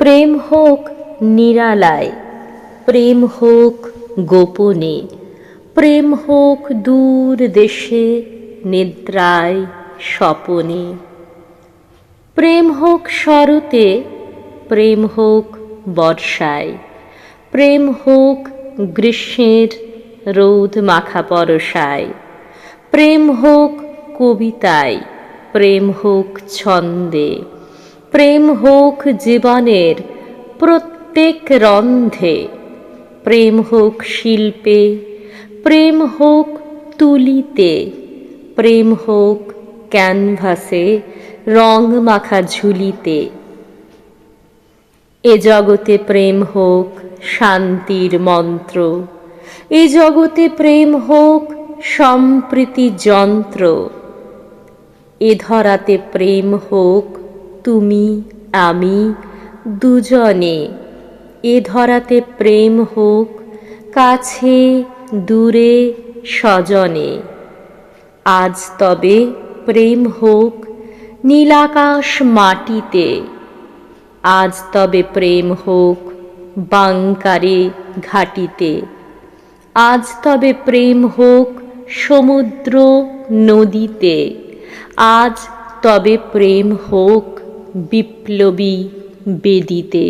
প্রেম হোক নিরালায়, প্রেম হোক গোপনে, প্রেম হোক দূর দেশে নিদ্রায় স্বপনে। প্রেম হোক শরতে, প্রেম হোক বর্ষায়, প্রেম হোক গ্রীষ্মের রোদ মাখা পরশায়, প্রেম হোক কবিতায়, প্রেম হোক ছন্দে। প্রেম হোক জীবনের প্রত্যেক রন্ধে, প্রেম হোক শিল্পে, প্রেম হোক তুলিতে, প্রেম হোক ক্যানভাসে রং মাখা ঝুলিতে। এ জগতে প্রেম হোক শান্তির মন্ত্র, এ জগতে প্রেম হোক সম্প্রীতি যন্ত্র, এ ধরাতে প্রেম হোক তুমি, আমি, দুজনে। এ ধরাতে প্রেম হোক, কাছে, দূরে, স্বজনে। আজ তবে প্রেম হোক, নীলাকাশ মাটিতে। আজ তবে প্রেম হোক, বাংকারে ঘাটিতে। আজ তবে প্রেম হোক, সমুদ্র নদীতে। আজ তবে প্রেম হোক বিপ্লবী বেদিতে।